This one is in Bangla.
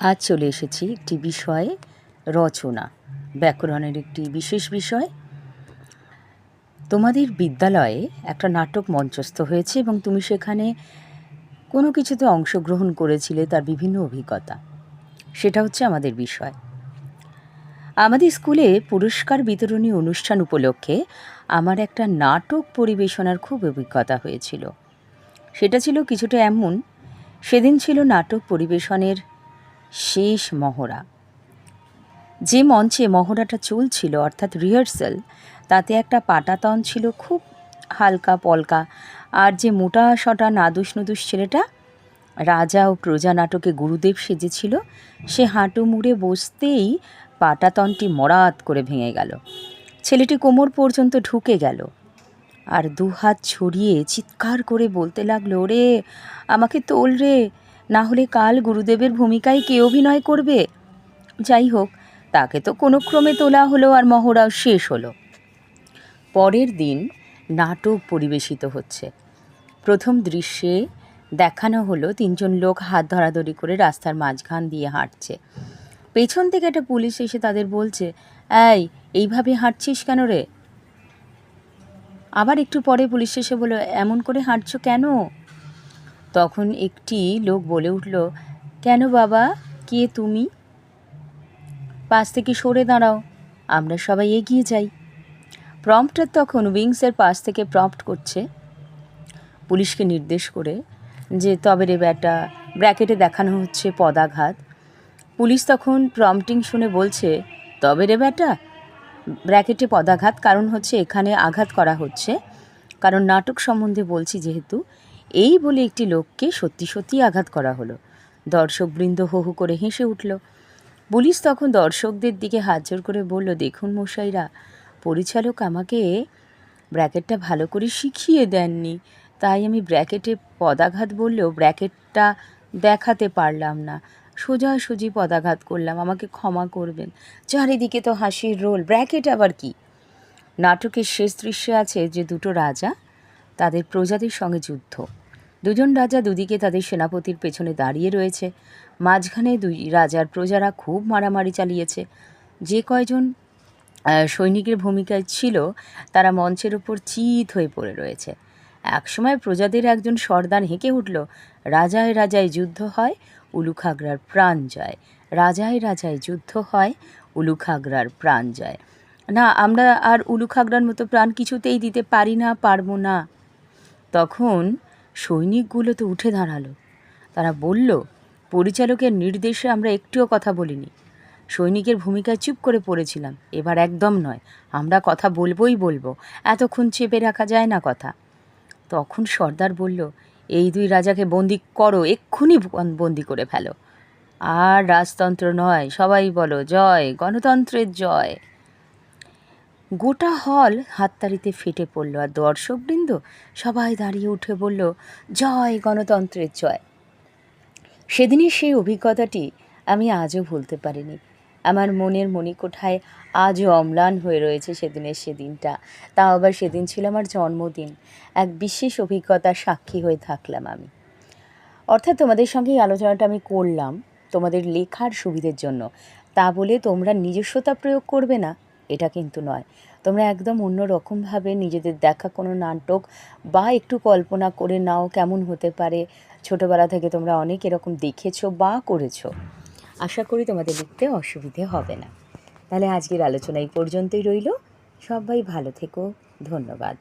আজ চলে এসেছি একটি বিষয়ে, রচনা। ব্যাকরণের একটি বিশেষ বিষয়। তোমাদের বিদ্যালয়ে একটা নাটক মঞ্চস্থ হয়েছে এবং তুমি সেখানে কোনো কিছুতে অংশগ্রহণ করেছিলে তার বিভিন্ন অভিজ্ঞতা। সেটা হচ্ছে আমাদের বিষয়। আমাদের স্কুলে পুরস্কার বিতরণী অনুষ্ঠান উপলক্ষে আমার একটা নাটক পরিবেশনার খুব অভিজ্ঞতা হয়েছিল। সেটা ছিল কিছুটা এমন। সেদিন ছিল নাটক পরিবেশনের শেষ মহড়া। যে মঞ্চে মহড়াটা চলছিল, অর্থাৎ রিহার্সাল তাতে একটা পাটাতন ছিল খুব হালকা পলকা। আর যে মোটা সটা নাদুস নুদুস ছেলেটা, রাজা ও প্রজা নাটকে গুরুদেব সেজেছিল, সে হাঁটু মুড়ে বসতেই পাটাতনটি মরাত করে ভেঙে গেল। ছেলেটি কোমর পর্যন্ত ঢুকে গেল। আর দুহাত ছড়িয়ে চিৎকার করে বলতে লাগল রে আমাকে তোল রে। না হলে কাল গুরুদেবের ভূমিকায় কে অভিনয় করবে? যাই হোক, তাকে তো কোনো ক্রমে তোলা হলো আর মহড়াও শেষ হলো। পরের দিন নাটক পরিবেশিত হচ্ছে। প্রথম দৃশ্যে দেখানো হলো তিনজন লোক হাত ধরাধরি করে রাস্তার মাঝখান দিয়ে হাঁটছে। পেছন থেকে একটা পুলিশ এসে তাদের বলছে, এই, এইভাবে হাঁটছিস কেন রে? আবার একটু পরে পুলিশ এসে বলল, এমন করে হাঁটছো কেন? তখন একটি লোক বলে উঠল, কেন বাবা? কে তুমি? পাশ থেকে সরে দাঁড়াও, আমরা সবাই এগিয়ে যাই। প্রম্পটার তখন উইংসের পাশ থেকে প্রম্পট করছে। পুলিশকে নির্দেশ করে যে তবে রে ব্যাটা, ব্র্যাকেটে দেখানো হচ্ছে পদাঘাত। পুলিশ তখন প্রম্পটিং শুনে বলছে, তবে রে ব্যাটা, ব্র্যাকেটে পদাঘাত কারণ হচ্ছে এখানে আঘাত করা হচ্ছে। কারণ নাটক সম্বন্ধে বলছি যেহেতু এই বলে একটি লোককে সত্যি সত্যি আঘাত করা হলো। দর্শকবৃন্দ হো হু করে হেসে উঠল। পুলিশ তখন দর্শকদের দিকে হাত জোর করে বলল, দেখুন মশাইরা, পরিচালক আমাকে ব্র্যাকেটটা ভালো করে শিখিয়ে দেননি। তাই আমি ব্র্যাকেটে পদাঘাত বললেও ব্র্যাকেটটা দেখাতে পারলাম না। সোজাসুজি পদাঘাত করলাম, আমাকে ক্ষমা করবেন। চারিদিকে তো হাসির রোল, ব্র্যাকেট আবার কি? নাটকের শেষ দৃশ্যে আছে যে দুটো রাজা তাদের প্রজাদের সঙ্গে যুদ্ধ। দুজন রাজা দুদিকে তাদের সেনাপতির পেছনে দাঁড়িয়ে রয়েছে। মাঝখানে দুই রাজার প্রজারা খুব মারামারি চালিয়েছে। যে কয়জন সৈনিকের ভূমিকায় ছিল, তারা মঞ্চের ওপর চিত হয়ে পড়ে রয়েছে। একসময় প্রজাদের একজন সর্দার হেঁকে উঠল, রাজায় রাজায় যুদ্ধ হয়, উলুখাগড়ার প্রাণ যায় রাজায় রাজায় যুদ্ধ হয়, উলুখাগড়ার প্রাণ যায় না, আমরা আর উলুখাগড়ার মতো প্রাণ কিছুতেই দিতে পারি না, পারব না। তখন সৈনিকগুলো তো উঠে দাঁড়াল। তারা বলল, পরিচালকের নির্দেশে আমরা একটিও কথা বলিনি। সৈনিকের ভূমিকায় চুপ করে পড়েছিলাম। এবার একদম নয়। আমরা কথা বলবোই বলব। এতক্ষণ চেপে রাখা যায় না কথা। তখন সর্দার বলল, এই দুই রাজাকে বন্দি করো, এক্ষুনি বন্দি করে ফেলো। আর রাজতন্ত্র নয়। সবাই বলো, জয়, গণতন্ত্রের জয়। গোটা হল হাততালিতে ফেটে পড়ল আর দর্শকবৃন্দ সবাই দাঁড়িয়ে উঠে বলল, জয় গণতন্ত্রের জয়। সেদিনের সেই অভিজ্ঞতাটি আমি আজও ভুলতে পারিনি। আমার মনের মণিকোঠায় আজও অম্লান হয়ে রয়েছে সেদিনের সেদিনটা তাও আবার সেদিন ছিল আমার জন্মদিন। এক বিশেষ অভিজ্ঞতার সাক্ষী হয়ে থাকলাম আমি। অর্থাৎ তোমাদের সঙ্গে এই আলোচনাটা আমি করলাম তোমাদের লেখার সুবিধের জন্য। তা বলে তোমরা নিজস্বতা প্রয়োগ করবে না? এটা কিন্তু নয়। তোমরা একদম অন্যরকমভাবে নিজেদের দেখা কোনো নাটক বা একটু কল্পনা করে নাও কেমন হতে পারে। ছোটোবেলা থেকে তোমরা অনেক এরকম দেখেছ বা করেছ। আশা করি তোমাদের লিখতে অসুবিধে হবে না। তাহলে আজকের আলোচনা এই পর্যন্তই রইল। সবাই ভালো থেকো। ধন্যবাদ।